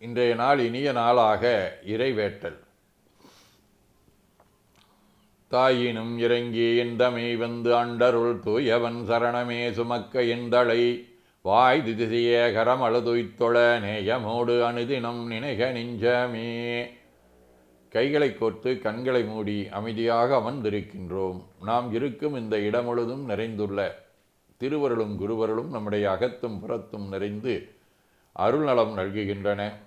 இன்றைய நாள் இனிய நாளாக இறைவேட்டல். தாயினும் இறங்கி இந்தமை வந்து அண்டருள் தூயவன் சரணமே சுமக்க இந்தளை வாய் திதிசிய கரமழுதுய்த்தொழ நேயமோடு அணுதினம் நினைக நெஞ்சமே. கைகளை கோர்த்து கண்களை மூடி அமைதியாக அமர்ந்திருக்கின்றோம். நாம் இருக்கும் இந்த இடம் முழுதும் நிறைந்துள்ள திருவருளும் குருவருளும் நம்முடைய அகத்தும் புறத்தும் நிறைந்து அருள் நலம் நல்குகின்றன.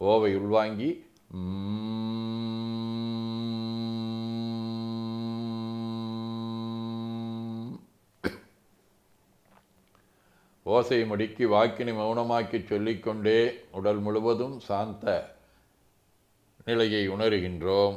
ஓவை உள்வாங்கி ஓசை முடுக்கி வாக்கினை மௌனமாக்கி சொல்லிக்கொண்டே உடல் முழுவதும் சாந்த நிலையை உணர்கின்றோம்.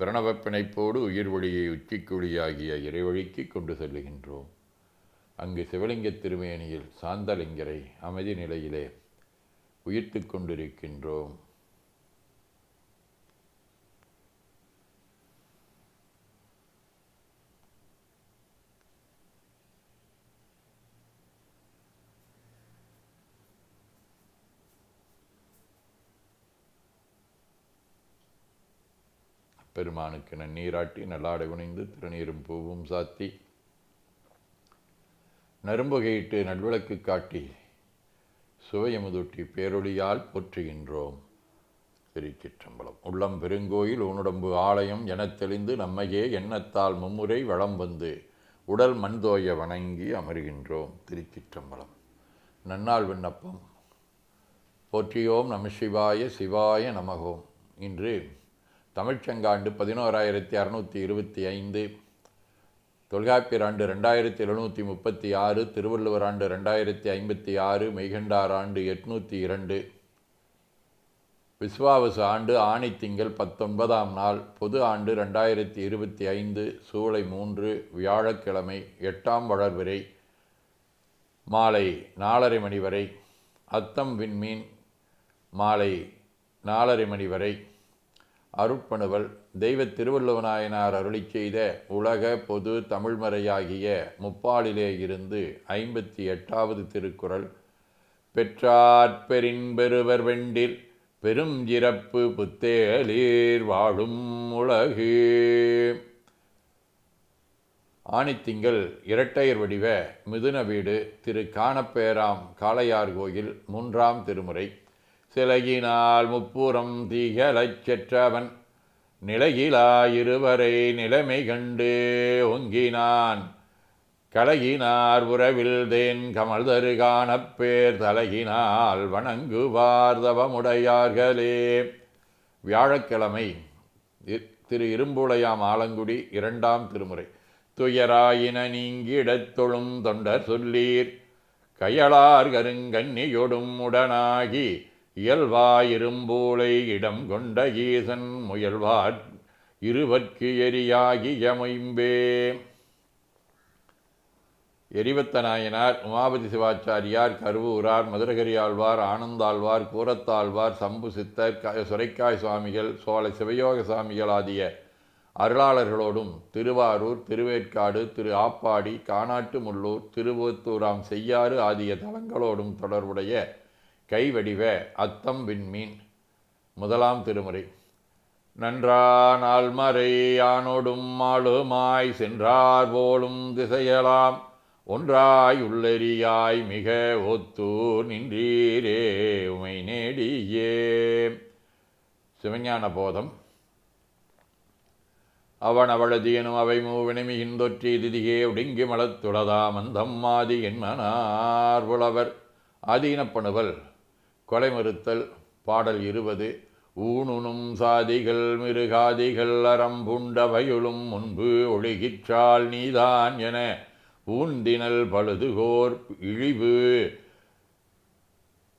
பிரணவப் பிணைப்போடு உயிர் வழியை உச்சிக்குழியாகிய இறைவழிக்கு கொண்டு செல்லுகின்றோம். அங்கு சிவலிங்க திருமேனியில் சாந்தலிங்கரை அமைதி நிலையிலே உயிர்த்து கொண்டிருக்கின்றோம். பெருமானுக்கு நன்னீராட்டி நல்லாடை உணைந்து திருநீரும் பூவும் சாத்தி. நரும்புகையிட்டு நல்விளக்கு காட்டி சுவையமுதூட்டி பேரொழியால் போற்றுகின்றோம். திருச்சிற்றம்பலம். உள்ளம் பெருங்கோயில் உன்னுடம்பு ஆலயம் எனத் தெளிந்து நம்மையே எண்ணத்தால் மும்முறை வளம் வந்து உடல் மண்தோய வணங்கி அமர்கின்றோம். திருச்சிற்றம்பலம். நன்னாள் விண்ணப்பம். போற்றியோம் நம சிவாய சிவாய நமகோம். இன்று தமிழ்ச்சங்காண்டு பதினோராயிரத்தி அறுநூற்றி இருபத்தி ஐந்து தொல்காப்பியர் ஆண்டு ரெண்டாயிரத்தி எழுநூற்றி முப்பத்தி ஆறு திருவள்ளுவர் ஆண்டு ரெண்டாயிரத்தி ஐம்பத்தி ஆறு மெய்கண்டார் ஆண்டு எட்நூற்றி இரண்டு விஸ்வாவசு ஆண்டு ஆணி திங்கள் பத்தொன்பதாம் நாள் பொது ஆண்டு ரெண்டாயிரத்தி இருபத்தி ஐந்து சூளை மூன்று வியாழக்கிழமை எட்டாம் வளர்வரை மாலை நாலரை மணி வரை அத்தம் விண்மீன் மாலை நாலரை மணி வரை அருட்பணுவல் தெய்வ திருவள்ளுவநாயனார் அருளி செய்த உலக பொது தமிழ்மறையாகிய முப்பாலிலே இருந்து ஐம்பத்தி எட்டாவது திருக்குறள். பெற்றார் பெருவர் வெண்டில் பெரும் இறப்பு புத்தேலீர் வாழும் உலகு. ஆணித்திங்கள் இரட்டையர் வடிவ மிதுன வீடு திரு. காணப்பேராம் காளையார் கோயில் மூன்றாம் திருமுறை. சிலகினால் முப்புறம் தீகலச் செற்றவன். நிலையிலா இருவரை நிலைமை கண்டு ஒங்கினான் கலகினார் உறவில் தேன் கமல் காணப்பேர் தலகினால் வணங்குவார் தவமுடையார்களே. வியாழக்கிழமை திரு இரும்புளையாம் ஆலங்குடி இரண்டாம் திருமுறை. துயராயின நீங்கிடத் தொழும் தொண்டர் சொல்லீர். கையளார் கருங்கன்னியொடும் உடனாகி இயல்வாயிரும்பூளை இடம் கொண்ட ஈசன் முயல்வார் இருவற்கு எரியாகிய மொயம்பே. எரிவத்த நாயனார் உமாபதி சிவாச்சாரியார் கருவூரார் மதுரகரியாழ்வார் ஆனந்தாழ்வார் கூரத்தாழ்வார் சம்பு சித்தர் க- சுரைக்காய் சுவாமிகள் சோலை சிவயோக சுவாமிகள் ஆகிய அருளாளர்களோடும் திருவாரூர் திருவேற்காடு திரு ஆப்பாடி கானாட்டுமுள்ளூர் திருவத்தூராம் செய்யாறு ஆகிய தலங்களோடும் தொடர்புடைய கைவடிவ அத்தம் விண்மீன் முதலாம் திருமுறை. நன்றானால் மறை யானோடும் மாளுமாய் சென்றார் போலும் திசையலாம். ஒன்றாய் உள்ளெறியாய் மிக ஒத்தூர் நின்றீரே உமை நேடியே. சிவஞான போதம். அவன் அவளதியனும் அவை மூவினை திதிகே ஒடுங்கி மலத்துளதாம் அந்தம்மாதி என்மனார் புலவர். ஆதீனப்பணுவல் கொலை மறுத்தல் பாடல் இருபது ஊனுணும் சாதிகள் மிருகாதிகள் அறம்புண்ட வயுளும் முன்பு ஒழுகிற்றால் நீதான் என ஊந்தினல் பழுதுகோர் இழிவு.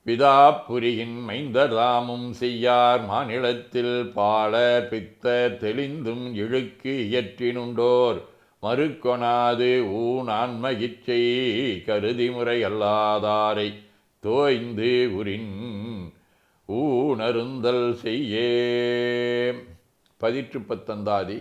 பிதாப்புரியின் மைந்தர்தாமும் செய்யார் மாநிலத்தில் பாலர் பித்த தெளிந்தும் இழுக்கு இயற்றினுண்டோர். மறுக்கொணாது ஊன் ஆன்மகிச்சை கருதி அல்லாதாரை தோய்ந்து உரின் ஊணருந்தல் செய்யே. பதிற்று பத்தந்தாதி.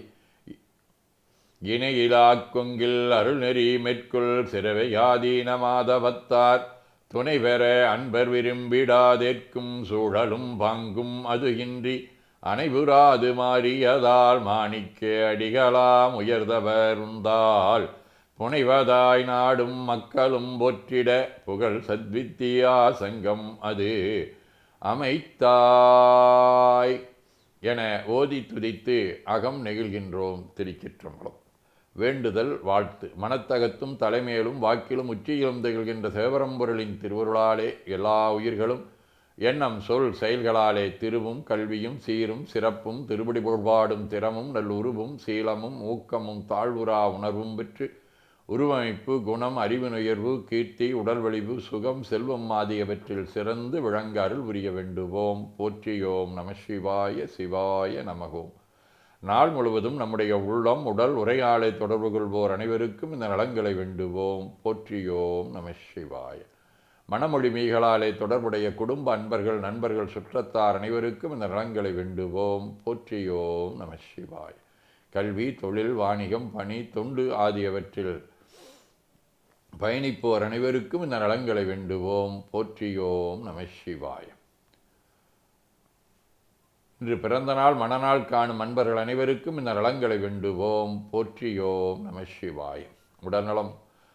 இணையிலா கொங்கில் அருள்நெறி மேற்கொள் சிறவையாதீன மாதவத்தார். துணை பெற அன்பர் விரும்பிடாதேற்கும் சூழலும் பாங்கும் அது இன்றி அனைவுராது மாறியதால் மாணிக்க அடிகளாம் உயர்ந்தவர் உந்தாள் புனைவதாய் நாடும் மக்களும் போற்றிட புகழ் சத்வித்தியா சங்கம் அது அமைத்தாய் என ஓதி துதித்து அகம் நெகிழ்கின்றோம் திருச்சிற்றம்பலம். வேண்டுதல் வாழ்த்து. மனத்தகத்தும் தலைமையிலும் வாக்கிலும் உச்சியிலும் திகழ்கின்ற சிவபரம்பொருளின் திருவருளாலே எல்லா உயிர்களும் எண்ணம் சொல் செயல்களாலே திருவும் கல்வியும் சீரும் சிறப்பும் திருப்படி பொருள்பாடும் திறமும் நல்லுருவும் சீலமும் ஊக்கமும் தாழ்வுறா உணர்வும் பெற்று உருவமைப்பு குணம் அறிவு நுயர்வு கீர்த்தி உடல் வலிவு சுகம் செல்வம் ஆகியவற்றில் சிறந்து விளங்காரில் உரிய புரிய வேண்டுவோம். போற்றியோம் நம சிவாய சிவாய நமகோம் நாள் முழுவதும் நம்முடைய உள்ளம் உடல் உரையாடை தொடர்பு கொள்வோர் அனைவருக்கும் இந்த நலன்களை வேண்டுவோம். போற்றியோம் நம சிவாய. மனமொழி மீகளாலே தொடர்புடைய குடும்ப அன்பர்கள் நண்பர்கள் சுற்றத்தார் அனைவருக்கும் இந்த நலங்களை வேண்டுவோம். போற்றியோம் நம சிவாய். கல்வி தொழில் வாணிகம் பணி தொண்டு ஆகியவற்றில் பயணிப்போர் அனைவருக்கும் இந்த நலங்களை வேண்டுவோம். போற்றியோம் நம சிவாயம் இன்று பிறந்த நாள் மணநாள் காணும் அன்பர்கள் அனைவருக்கும் இந்த நலங்களை வேண்டுவோம். போற்றியோம் நம சிவாயம் உடல்நலம்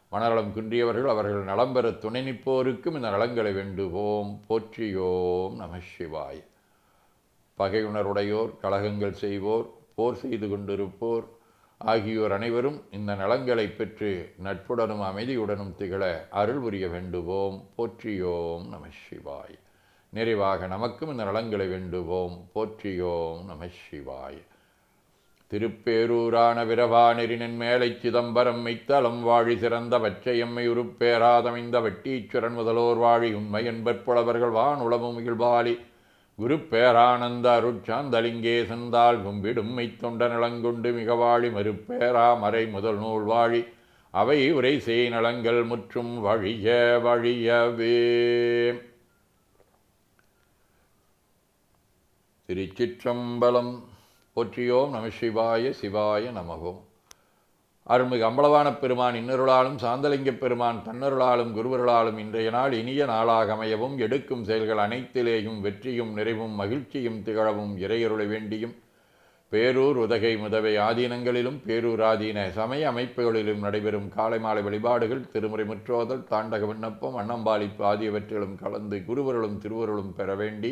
மனநலம் குன்றியவர்கள் அவர்கள் நலம் பெற துணை நிற்போருக்கும் இந்த நலங்களை வேண்டுவோம். போற்றியோம் நம சிவாய. பகையுணருடையோர் கழகங்கள் செய்வோர் போர் செய்து கொண்டிருப்போர் ஆகியோர் அனைவரும் இந்த நலங்களை பெற்று நட்புடனும் அமைதியுடனும் திகழ அருள் புரிய வேண்டுவோம். போற்றியோம் நம சிவாய். நிறைவாக நமக்கும் இந்த நலங்களை வேண்டுவோம். போற்றியோம் நம சிவாய். திருப்பேரூரான விரவானெறினின் மேலை சிதம்பரம் மெய்த்தலம் வாழி சிறந்த பச்சையம்மை உருப்பேராதமைந்த வட்டீச்சுரன் முதலோர் வாழி உண்மை என்பற்புலவர்கள் வானுளமும் இகழ்பாலி குரு பேரானந்த அருட்சாந்தலிங்கே செந்தால் கும்பிடும் மெய்த்தொண்ட நலங்கொண்டு மிகவாழி மறுப்பேரா மறை முதல் நூல் வாழி அவை உரை செய் நலங்கள் முற்றும் வழிய வழியவே. திருச்சிற்றம்பலம் போற்றியோம் நம சிவாய சிவாய நமகோம் அருள்மிகு அம்பலவான பெருமான் இன்னருளாலும் சாந்தலிங்க பெருமான் தன்னருளாலும் குருவருளாலும் இன்றைய நாள் இனிய நாளாக அமையவும் எடுக்கும் செயல்கள் அனைத்திலேயும் வெற்றியும் நிறைவும் மகிழ்ச்சியும் திகழவும் இறையருளை வேண்டியும். பேரூர் உதகை முதவை ஆதீனங்களிலும் பேரூராதீன சமய அமைப்புகளிலும் நடைபெறும் காலை மாலை வழிபாடுகள் திருமுறை முற்றோதல் தாண்டக விண்ணப்பம் அன்னம்பாளிப்பு ஆகியவற்றிலும் கலந்து குருவருளும் திருவருளும் பெற வேண்டி